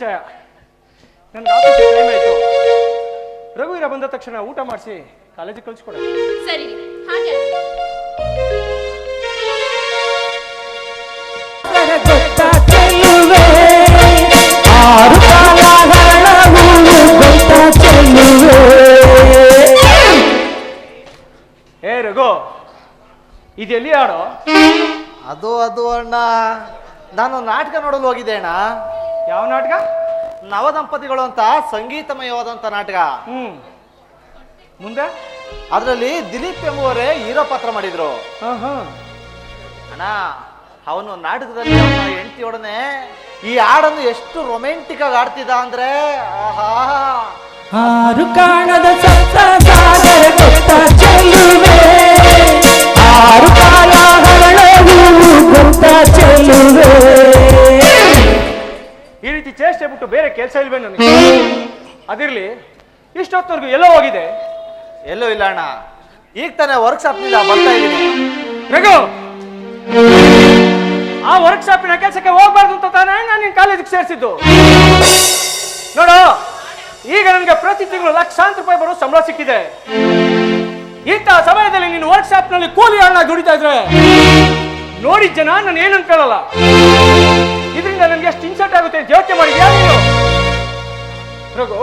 ಪರಿಚಯ. ನನ್ಗೆ office time ಆಯಿತು. ರಘುವೀರ ಬಂದ ತಕ್ಷಣ ಊಟ ಮಾಡಿಸಿ ಕಾಲೇಜಿಗೆ ಕಳಿಸ್ಕೊಡ. ಸರಿ. ಹಾಗೆ ಏ ರಘು ಇದೆಲ್ಲಿ ಆಡೋ ಅದು ಅದು ಅಣ್ಣ ನಾನು ನಾಟಕ ನೋಡಲು ಹೋಗಿದ್ದೆ ಅಣ್ಣ. ಯಾವ ನಾಟಕ? ನವದಂಪತಿಗಳು ಅಂತ ಸಂಗೀತಮಯವಾದಂಥ ನಾಟಕ. ಹ್ಮ್. ಮುಂದೆ? ಅದರಲ್ಲಿ ದಿಲೀಪ್ ಎಂಬುವರೇ ಹೀರೋ ಪಾತ್ರ ಮಾಡಿದ್ರು. ಹಾ ಹಾ. ಅಣ್ಣ ಅವನು ನಾಟಕದಲ್ಲಿ ಅವನ ಹೆಂಡತಿಯೊಡನೆ ಈ ಹಾಡನ್ನು ಎಷ್ಟು ರೊಮ್ಯಾಂಟಿಕ್ ಆಗಿ ಆಡ್ತಿದ್ದ ಅಂದ್ರೆ ಆಹಾ. ಆರು ಕಾಣದ ಸಪ್ತ ಸಾಗರ ಗೊತ್ತ ಚೆಲ್ಲುವೆ. ಆರು ಕಾಲ ಗೊತ್ತ ಚೆಲ್ಲುವೆ. ರೀತಿ ಚೇಷ್ಟೆ ಬಿಟ್ಟು ಬೇರೆ ಕೆಲಸ ಇಲ್ವೇ ನನಗೆ ಅದಿರ್ಲಿ ಇಷ್ಟೊತ್ತವರೆಗೂ ಎಲ್ಲೋ ಹೋಗಿದೆ? ಎಲ್ಲೋ ಇಲ್ಲ ಅಣ್ಣ. ಈಗ ತಾನೇ ವರ್ಕ್ಶಾಪ್ನಿಂದ ಬರ್ತಾ ಇದ್ದೀನಿ. ರಘು! ಆ ವರ್ಕ್ಶಾಪಿನ ಕೆಲಸಕ್ಕೆ ಹೋಗ್ಬಾರ್ದು ಅಂತ ತಾನೇ ನಾನು ನಿನ್ನ ಕಾಲೇಜಿಗೆ ಸೇರಿಸಿದ್ದು. ನೋಡು ಈಗ ನನಗೆ ಪ್ರತಿ ತಿಂಗಳು ಲಕ್ಷಾಂತರ ರೂಪಾಯಿ ಬರೋ ಸಂಬಳ ಸಿಕ್ಕಿದೆ. ಇಂಥ ಸಮಯದಲ್ಲಿ ನೀನು ವರ್ಕ್ಶಾಪ್ನಲ್ಲಿ ಕೂಲಿ ಹಣ ದುಡಿತಾ ಇದ್ರೆ ನೋಡಿ ಜನ ನಾನು ಏನಂತ ಅನ್ಕೊಳ್ಳಲ್ಲ ಇದರಿಂದ ನನಗೆ ಎಷ್ಟು ಇನ್ಸಲ್ಟ್ ಆಗುತ್ತೆ ಯೋಚನೆ ಮಾಡಿದ್ಯಾ ನೀನು? ರಘು,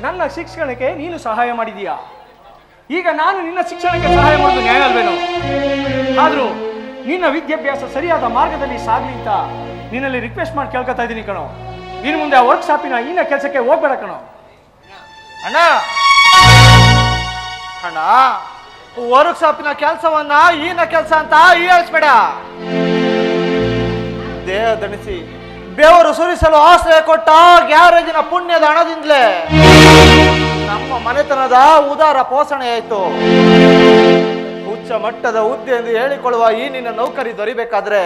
ನನ್ನ ಶಿಕ್ಷಣಕ್ಕೆ ನೀನು ಸಹಾಯ ಮಾಡಿದೀಯಾ ಈಗ ನಾನು ನಿನ್ನ ಶಿಕ್ಷಣಕ್ಕೆ ಸಹಾಯ ಮಾಡೋದು ನ್ಯಾಯ ಅಲ್ವೇನೋ? ಆದ್ರೂ ನಿನ್ನ ವಿದ್ಯಾಭ್ಯಾಸ ಸರಿಯಾದ ಮಾರ್ಗದಲ್ಲಿ ಸಾಗ್ಲಿ ಅಂತ ನಿನ್ನಲ್ಲಿ ರಿಕ್ವೆಸ್ಟ್ ಮಾಡಿ ಕೇಳ್ಕೊತಾ ಇದ್ದೀನಿ ಕಣೋ. ಇನ್ನು ಮುಂದೆ ಆ ವರ್ಕ್ಶಾಪಿನ ಇನ್ನ ಕೆಲಸಕ್ಕೆ ಹೋಗ್ಬೇಡ ಕಣೋ. ಅಣ್ಣ! ಅಣ್ಣ ವರ್ಕ್ಶಾಪಿನ ಕೆಲಸವನ್ನ ಈನ ಕೆಲಸ ಅಂತ ಈ ದೇಹ ದಣಿಸಿ ಬೆವರು ಸುರಿಸಲು ಆಶ್ರಯ ಕೊಟ್ಟ ಗ್ಯಾರೇಜಿನ ಪುಣ್ಯದ ಹಣದಿಂದಲೇ ನಮ್ಮ ಮನೆತನದ ಉದಾರ ಪೋಷಣೆ ಆಯಿತು. ಉಚ್ಚ ಮಟ್ಟದ ಹುದ್ದೆ ಎಂದು ಹೇಳಿಕೊಳ್ಳುವ ಈ ನಿನ್ನ ನೌಕರಿ ದೊರಿಬೇಕಾದ್ರೆ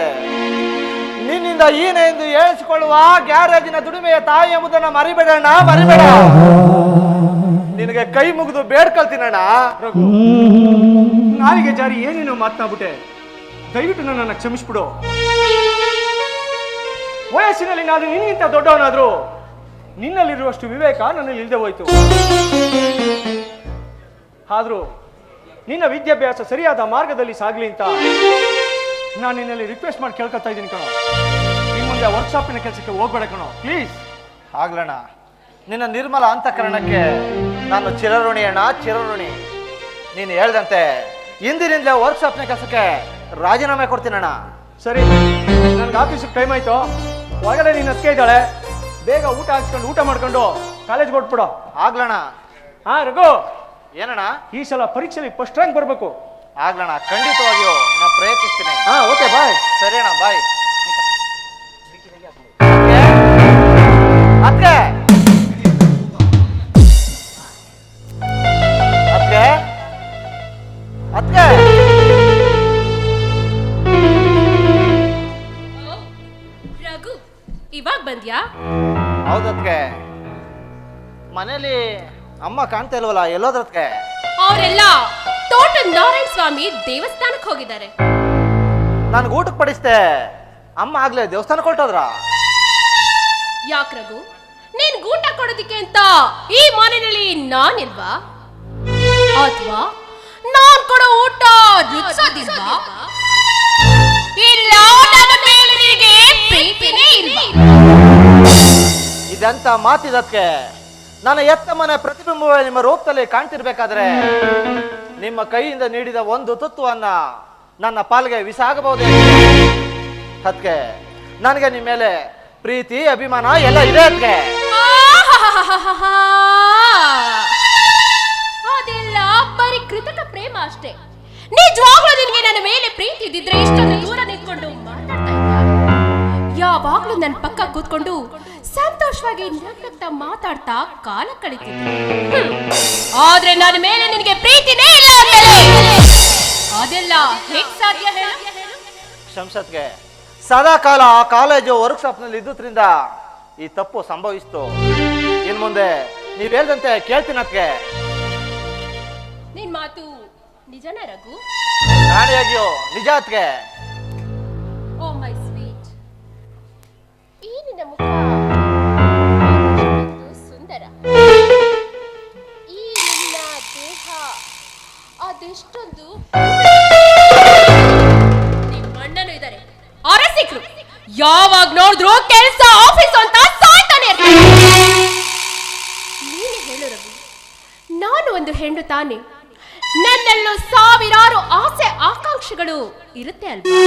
ನಿನ್ನಿಂದ ಈನೆ ಎಂದು ಹೇಳಿಸಿಕೊಳ್ಳುವ ಗ್ಯಾರೇಜಿನ ದುಡಿಮೆಯ ತಾಯಿ ಎಂಬುದನ್ನ ಮರಿಬೇಡಣ್ಣ, ಮರಿಬೇಡ. ನಿನಗೆ ಕೈ ಮುಗಿದು ಬೇಡ್ಕೊಳ್ತೀನಣ್ಣ ನಾಲಿಗೆ ಜಾರಿ ಏನೇನು ಮಾತನಾಡ್ಬಿಟ್ಟೆ ದಯವಿಟ್ಟು ನನ್ನನ್ನು ಕ್ಷಮಿಸ್ಬಿಡು. ವಯಸ್ಸಿನಲ್ಲಿ ನಾನು ನಿನ್ನಿಂತ ದೊಡ್ಡವನಾದ್ರು ನಿನ್ನಲ್ಲಿರುವಷ್ಟು ವಿವೇಕ ನನ್ನಲ್ಲಿ ಇಲ್ಲದೆ ಹೋಯಿತು. ಆದರೂ ನಿನ್ನ ವಿದ್ಯಾಭ್ಯಾಸ ಸರಿಯಾದ ಮಾರ್ಗದಲ್ಲಿ ಸಾಗ್ಲಿ ಅಂತ ನಾನು ನಿನ್ನಲ್ಲಿ ರಿಕ್ವೆಸ್ಟ್ ಮಾಡಿ ಕೇಳ್ಕೊತಾ ಇದ್ದೀನಿ ಕಣೋ. ನಿಮ್ಮ ಮುಂದೆ ವರ್ಕ್ಶಾಪಿನ ಕೆಲಸಕ್ಕೆ ಹೋಗ್ಬೇಡ ಕಣೋ. ಪ್ಲೀಸ್ ಆಗ್ಲಣ್ಣ. ನಿನ್ನ ನಿರ್ಮಲ ಅಂತಃಕರಣಕ್ಕೆ ನಾನು ಚಿರಋಣಿ ಅಣ್ಣ ಚಿರಋಣಿ. ನೀನು ಹೇಳ್ದಂತೆ ಇಂದಿನಿಂದಲೇ ವರ್ಕ್ಶಾಪ್ನ ಕೆಲಸಕ್ಕೆ ರಾಜೀನಾಮೆ ಕೊಡ್ತೀನಣ್ಣ. ಸರಿ. ನನ್ಗೆ ಆಫೀಸಿಗೆ ಟೈಮ್ ಆಯ್ತು. ಒಳಗಡೆ ನೀನು ಅತ್ತಿಗೆ ಇದ್ದಾಳೆ ಬೇಗ ಊಟ ಹಾಕ್ಸ್ಕೊಂಡು ಊಟ ಮಾಡ್ಕೊಂಡು ಕಾಲೇಜ್ಗೆ ಹೊಟ್ಬಿಡು ಆಗ್ಲಣ್ಣ. ಹಾ ರಘು. ಏನಣ್ಣ? ಈ ಸಲ ಪರೀಕ್ಷೆಲಿ ಫಸ್ಟ್ ರ್ಯಾಂಕ್ ಬರಬೇಕು. ಆಗ್ಲಣ್ಣ ಖಂಡಿತವಾಗಿಯೂ ನಾ ಪ್ರಯತ್ನಿಸ್ತೀನಿ. ಹಾ ಓಕೆ ಬಾಯ್ ಸರಿ ಅಣ್ಣ ಬಾಯ್ ಮನೇಲಿ ಅಮ್ಮ ಕಾಣ್ತಾ ಇಲ್ವಲ್ಲ ಎಲ್ಲೋದ್ರದ್ಕೆ ಅವರೆಲ್ಲ ತೋಟ ನಾರಾಯಣ ಸ್ವಾಮಿ ದೇವಸ್ಥಾನಕ್ಕೆ ಹೋಗಿದ್ದಾರೆ. ನನ್ಗೆ ಊಟಕ್ಕೆ ಪಡಿಸ್ದೆ. ಅಮ್ಮ ಆಗ್ಲೇ ದೇವಸ್ಥಾನಕ್ಕೆ ಹೊರಟೋದ್ರ? ಯಾಕ್ ರಘು? ನೀನ್ ಊಟ ಕೊಡೋದಿಕ್ಕೆ ಅಂತ ಈ ಮನೆಯಲ್ಲಿ ನಾನಿಲ್ವಾ? ಅಥವಾ ನಾನ್ ಕೊಡೋ ಊಟ ರುಚಿಸೋದಿಲ್ವಾ ಇಲ್ಲ ನನ್ನ ಮೇಲೆ ನಿನಗೆ ಪ್ರೀತಿನೇ ಇಲ್ವಾ ಇದಂತ ಮಾತಿದಕ್ಕೆ ನನ್ನ ಎತ್ತ ಮನೆ ಪ್ರತಿಬಿಂಬವೇ ನಿಮ್ಮ ರೂಪದಲ್ಲಿ ಕಾಣ್ತಿರ್ಬೇಕಾದ್ರೆ ನಿಮ್ಮ ಕೈಯಿಂದ ನೀಡಿದ ಒಂದು ತತ್ವವನ್ನ ನನ್ನ ಪಾಲ್ಗೆ ವಿಸಾಗಬಹುದು ಅದ್ಕೆ ಅದಕ್ಕೆ ನನಗೆ ನಿಮ್ಮ ಮೇಲೆ ಪ್ರೀತಿ, ಅಭಿಮಾನ ಎಲ್ಲ ಇದೆ ಅದಕ್ಕೆ. ಅದೆಲ್ಲ ಬರೀ ಕೃತಕ ಪ್ರೇಮ ಅಷ್ಟೇ ನಿಜವಾಗ್ಲೂ ನಿನಗೆ ನನ್ನ ಮೇಲೆ ಪ್ರೀತಿ ಇದ್ದಿದ್ರೆ ಇಷ್ಟೊಂದು ದೂರ ನಿಂತ್ಕೊಂಡು? ಯಾವಾಗ್ಲೂ ನನ್ನ ಪಕ್ಕ ಕೂತ್ಕೊಂಡು ಸಂತೋಷವಾಗಿ ನಗ್ನಗ್ತಾ ಮಾತಾಡ್ತಾ ಕಾಲ ಕಳೀತಿದ್ದೆ ಆದ್ರೆ ನನ್ನ ಮೇಲೆ ನಿನಗೆ ಪ್ರೀತಿನೇ ಇಲ್ಲ ಅದೆಲ್ಲ ಹೇಗ್ ಸಾಧ್ಯ ಹೇಳು? ಶಂಸತ್ಗೆ ಸದಾ ಕಾಲ ಆ ಕಾಲೇಜು ವರ್ಕ್ಶಾಪ್ನಲ್ಲಿ ಇದ್ದುದ್ರಿಂದ ಈ ತಪ್ಪು ಸಂಭವಿಸ್ತು. ಇನ್ ಮುಂದೆ ನೀವ್ ಹೇಳ್ದಂತೆ ಕೇಳ್ತೀನಿ ಅದಕ್ಕೆ ನಿನ್ ಮಾತು ನಿಜನ ರಘು? ನಾಳೆಯಾಗಿಯೋ ನಿಜ ಅದಕ್ಕೆ ಓ ಮೈ ಸ್ವೀಟ್. ಈ ನಿನ್ನ ಮುಖ ತಾನೆ ನನ್ನಲ್ಲೂ ಸಾವಿರಾರು ಆಸೆ ಆಕಾಂಕ್ಷೆಗಳು ಇರುತ್ತೆ ಅಲ್ವಾ?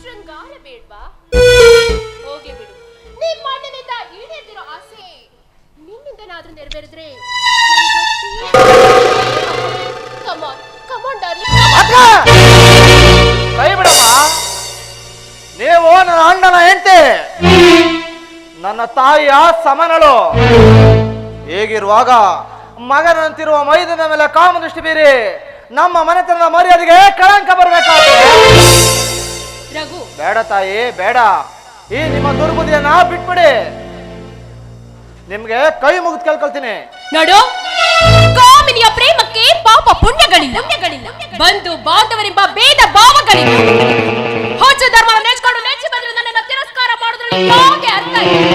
ಶೃಂಗಾರ ಬೇಡ್ವಾ? ಹೋಗಿ ಬಿಡು. ಆಸೆ ನೀವು ನನ್ನ ಅಣ್ಣನ ಹೆಂಡತಿ. ನನ್ನ ತಾಯಿಯ ಸಮನಳು. ಹೇಗಿರುವಾಗ ಮಗನಂತಿರುವ ಮೈದನ ಮೇಲೆ ಕಾಮದೃಷ್ಟಿ ಬೀರಿ ನಮ್ಮ ಮನೆತನದ ಮರ್ಯಾದೆಗೆ ಕಳಂಕ ಬರಬೇಕಾಗುತ್ತೆ ಬೇಡ ತಾಯಿ ಬೇಡ. ಈ ನಿಮ್ಮ ದುರ್ಬುದಿಯನ್ನ ಬಿಟ್ಬಿಡಿ. ನಿಮ್ಗೆ ಕೈ ಮುಗಿದು ಕೇಳ್ಕೊಳ್ತೀನಿ. ನೋಡು ಕಾಮಿನಿಯ ಪ್ರೇಮಕ್ಕೆ ಪಾಪ ಪುಣ್ಯಗಳಿಲ್ಲ. ಪುಣ್ಯಗಳಿಲ್ಲ ಬಂಧು ಬಾಂಧವರೆಂಬ ಭೇದ ಭಾವಗಳಿಲ್ಲ. ಹೋಚ ಧರ್ಮ ನೆಚ್ಕೊಂಡು ನೆಚ್ಚಿ ಬಂದ್ರೆ ನನ್ನನ್ನು ತಿರಸ್ಕಾರ ಮಾಡಿದ್ರು ಯಾವುದೇ ಅರ್ಥ ಇಲ್ಲ.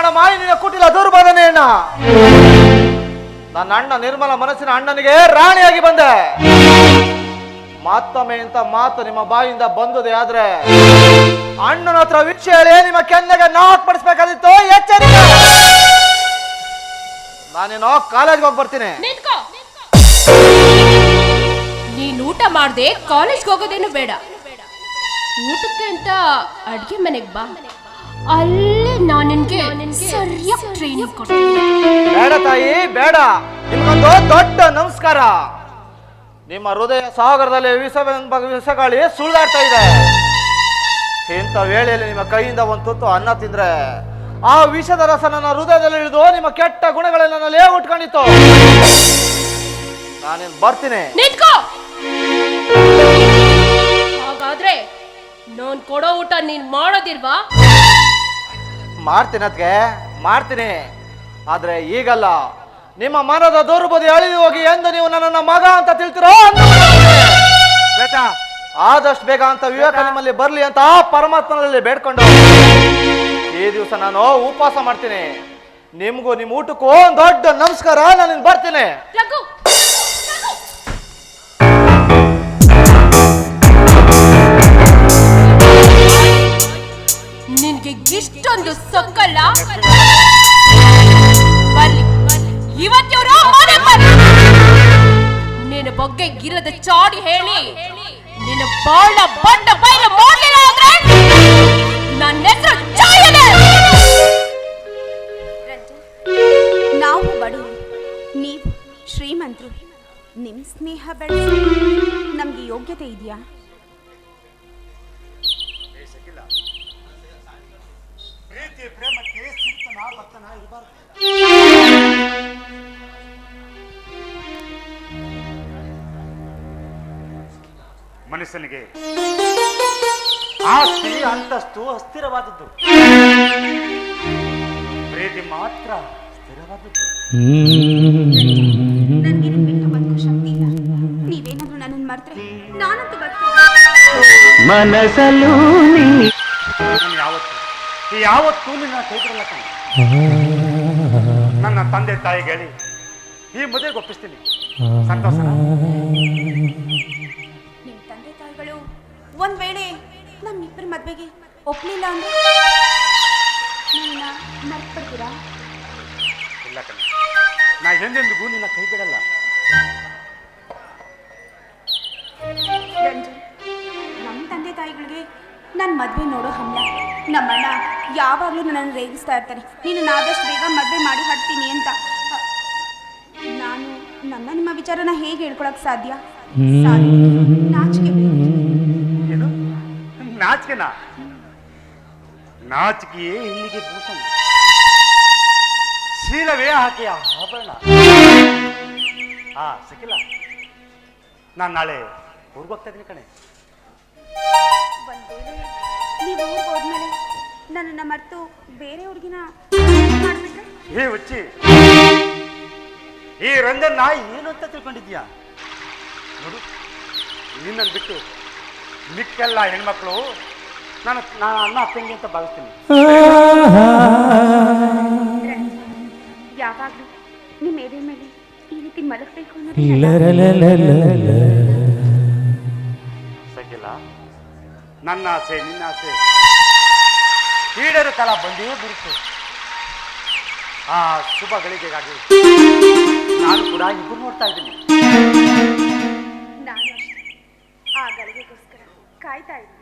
ಸಾಕು ಮಾಡಿ ನಿನ್ನ ಕುಟಿಲ ದುರ್ಬೋಧನೆಯನ್ನ ನನ್ನ ಅಣ್ಣ ನಿರ್ಮಲ ಮನಸ್ಸಿನ ಅಣ್ಣನಿಗೆ ರಾಣಿಯಾಗಿ ಬಂದೆ. ಮತ್ತೊಮ್ಮೆ ಇಂಥ ಮಾತು ನಿಮ್ಮ ಬಾಯಿಂದ ಬಂದದೆ ಆದ್ರೆ ಅಣ್ಣನ ಹತ್ರ ವಿಷಯ ಹೇಳಿ ನಿಮ್ಮ ಕೆನ್ನೆಗೆ ನಾಟ್ ಪಡಿಸ್ಬೇಕಾದಿತ್ತು ಎಚ್ಚರಿಕೆ. ನಾನೇನೋ ಕಾಲೇಜ್ಗೆ ಹೋಗಿ ಬರ್ತೀನಿ. ನೀನ್ ಊಟ ಮಾಡದೆ ಕಾಲೇಜ್ಗೆ ಹೋಗೋದೇನು ಬೇಡ. ಊಟಕ್ಕೆ ಅಂತ ಅಡ್ಗೆ ಮನೆಗ್ ಬಾ. ಅಲ್ಲೇ ನಾನು ನಿನ್ಗೆ ಸರಿಯಾಗಿ ಟ್ರೈನಿಂಗ್ ಕೊಡ್ತೀನಿ. ಬೇಡ ತಾಯಿ ಬೇಡ. ನಿಮ್ಗೊಂದು ದೊಡ್ಡ ನಮಸ್ಕಾರ. ನಿಮ್ಮ ಹೃದಯ ಸಾಗರದಲ್ಲಿ ವಿಷ ವಿಷಗಾಳಿ ಸುಳ್ದಾಡ್ತಾ ಇದೆ. ಇಂಥ ವೇಳೆಯಲ್ಲಿ ನಿಮ್ಮ ಕೈಯಿಂದ ಒಂದು ತುತ್ತು ಅನ್ನ ತಿಂದ್ರೆ ಆ ವಿಷದ ರಸ ನನ್ನ ಹೃದಯದಲ್ಲಿ ಇಳಿದು ನಿಮ್ಮ ಕೆಟ್ಟ ಗುಣಗಳೆಲ್ಲ ಲೇ ಉಟ್ಕೊಂಡಿತ್ತು. ನಾನೇನು ಬರ್ತೀನಿ. ನಿಂತ್ಕೋ! ಹಾಗಾದ್ರೆ ನಾನು ಕೊಡೋ ಊಟ ನೀನ್ ಮಾಡೋದಿಲ್ವಾ? ಮಾಡ್ತೀನಿ ಅದಕ್ಕೆ ಮಾಡ್ತೀನಿ ಆದ್ರೆ ಈಗಲ್ಲ ನಿಮ್ಮ ಮನದ ದೌರ್ಬದಿ ಅಳಿದು ಹೋಗಿ ಎಂದು ನೀವು ನನ್ನ ಮಗ ಅಂತ ತಿಳ್ತಿರೋ ಆದಷ್ಟು ಬೇಗ ಅಂತ ವಿವೇಕ ನಿಮ್ಮಲ್ಲಿ ಬರ್ಲಿ ಅಂತ ಆ ಪರಮಾತ್ಮನಲ್ಲಿ ಬೇಡ್ಕೊಂಡು ಈ ದಿವಸ ನಾನು ಉಪವಾಸ ಮಾಡ್ತೀನಿ. ನಿಮ್ಗೂ ನಿಮ್ಮ ಊಟಕ್ಕೂ ಒಂದ್ ದೊಡ್ಡ ನಮಸ್ಕಾರ ನಾನು ಬರ್ತೀನಿ. ಇಷ್ಟೊಂದು ಸೊಕ್ಕಲ್ಲ? ಬರ್ಲಿ ಇವತ್ತಿವ್ರು ಮನೆ ಬರ್ಲಿ ನಿನ್ನ ಬಗ್ಗೆ ಗಿರದ ಚಾಡಿ ಹೇಳಿ. ನಿನ್ನ ಬಾಳ ಬಂಡ ಬೈಲ ಮಾಡಲಿಲ್ಲ ಅಂದ್ರೆ ನನ್ನ ಹೆಸರು ನಾವು ಬಡು ನೀವು ಶ್ರೀಮಂತರು. ನಿಮ್ಮ ಸ್ನೇಹ ಬೆಳೆಸಿ. ನಮಗೆ ಯೋಗ್ಯತೆ ಇದೆಯಾ? ಮನುಷ್ಯನಿಗೆ ಆಸ್ತಿ ಅಂತಸ್ತು ಅಸ್ಥಿರವಾದದ್ದು ಪ್ರೀತಿ ಮಾತ್ರ ಸ್ಥಿರವಾದದ್ದು ನೀವೇನಾದ್ರೂ ನನ್ನನ್ನು ಮರೆತ್ರೆ ನಾನಂತೂ ನೀ ಯಾವತ್ತು ಯಾವತ್ತೂ ನಿನ್ನ ಕೈಗಿರಲ್ಲ ಕಣೆ. ತಂದೆ ತಾಯಿಗೆ ಹೇಳಿ ಈ ಮದುವೆಗೆ ಒಪ್ಪಿಸ್ತೀನಿ. ಸಂತೋಷನಾ? ಯಾವಾಗಲೂ ನನ್ನನ್ನು ರೇಗಿಸ್ತಾ ಇರ್ತಾನೆ. ನೀನು ಆದಷ್ಟು ಬೇಗ ಮದುವೆ ಮಾಡಿ ಹಾಕ್ತೀನಿ ಅಂತ. ನಾನು ನನ್ನ ನಿಮ್ಮ ವಿಚಾರನ ಹೇಗೆ ಹೇಳ್ಕೊಳಕ್ ಸಾಧ್ಯ. ನಾಚಿಕೆ. ಏನು? ನಾಚಿಕೆನಾ? ನಾಚಿಕೆಯೇ ಇಲ್ಲಿಗೆ ಭೂಷಣ. ಶೀಲವೇ ಆಕೆಯ ಆಭರಣ. ಆ ಸಿಕ್ಕಿಲ್ಲ ನಾನು ನಾಳೆ ಊರಿಗೆ ಹೋಗ್ತಾ ಇದ್ದೀನಿ ಕಣೆ. ನೀವು ಹೋದ್ಮೇಲೆ ನನ್ನನ್ನು ಮರೆತು ಬೇರೆ ಹುಡುಗಿನ ಮಾಡ್ಬಿಟ್ರೆ? ಹೇ ಹುಚ್ಚಿ ಈ ರಂಜನ್ ನಾ ಏನು ಅಂತ ತಿಳ್ಕೊಂಡಿದ್ಯಾ ನೋಡು ನಿನ್ನನ್ನು ಬಿಟ್ಟು ಮಿಕ್ಕೆಲ್ಲ ಹೆಣ್ಮಕ್ಳು ನಾನು ನಾನು ಅನ್ನ ಅಪ್ಪಂಗೆ ಅಂತ ಭಾವಿಸ್ತೀನಿ. ಯಾವಾಗಲೂ ನಿಮ್ಮ ಎದೆ ಮೇಲೆ ಈ ರೀತಿ ಮಲಗಬೇಕು ಅನ್ನೋದು. ಸಕಿಲ್ಲ ನನ್ನ ಆಸೆ ನಿನ್ನ ಆಸೆ. ಈಡೇರು ಕಾಲ ಬಂದೇ ಬರುತ್ತೆ ಆ ಶುಭ ಗಳಿಗೆಗಾಗಿ ನಾನು ಕೂಡ ಇಬ್ಬರು ನೋಡ್ತಾ ಇದ್ದೀನಿ. ನಾನು ಆ ಗಳಿಗೆಗೋಸ್ಕರ ಕಾಯ್ತಾ ಇದ್ದೀನಿ.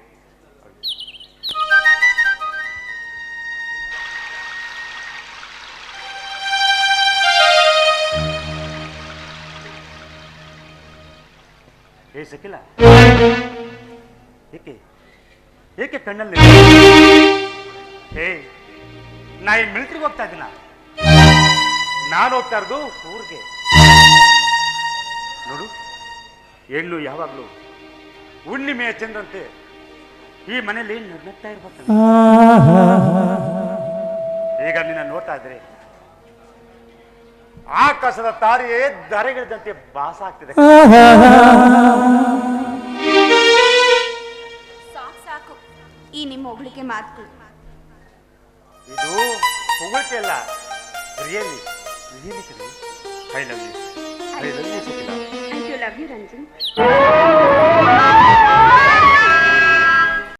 ಏ ಸಕಿಲ್ಲ ಏಕೆ? ಏಕೆ ಕಣ್ಣಲ್ಲಿ ಏ, ನಾ ಏನ್ ಮಿಲಿಟ್ರಿಗೆ ಹೋಗ್ತಾ ಇದ್ದೀನ? ನಾನು ಹೋಗ್ತಾ ಇರೋದು ಊರಿಗೆ. ನೋಡು, ಹೆಣ್ಣು ಯಾವಾಗಲೂ ಹುಣ್ಣಿಮೆಯ ಚಂದ್ರಂತೆ. ಈ ಮನೇಲಿ ನಗ್ನಗ್ತಾ ಇರ್ಬೇಕು. ಈಗ ನಿನ್ನ ನೋಡ್ತಾ ಇದ್ರೆ ಆಕಾಶದ ತಾರೆಯೇ ಧರೆಗಿಳಿದಂತೆ ಭಾಸ ಆಗ್ತಿದೆ. ಸಾಕು ಸಾಕು. ಈ ನಿಮ್ಮ ಹೊಗಳಿಕೆ ಮಾತುಗಳು ಇದು ಹೊಗಳಿಕೆ ಅಲ್ಲ really really I love you I love you Sukhila I love you Ranjan.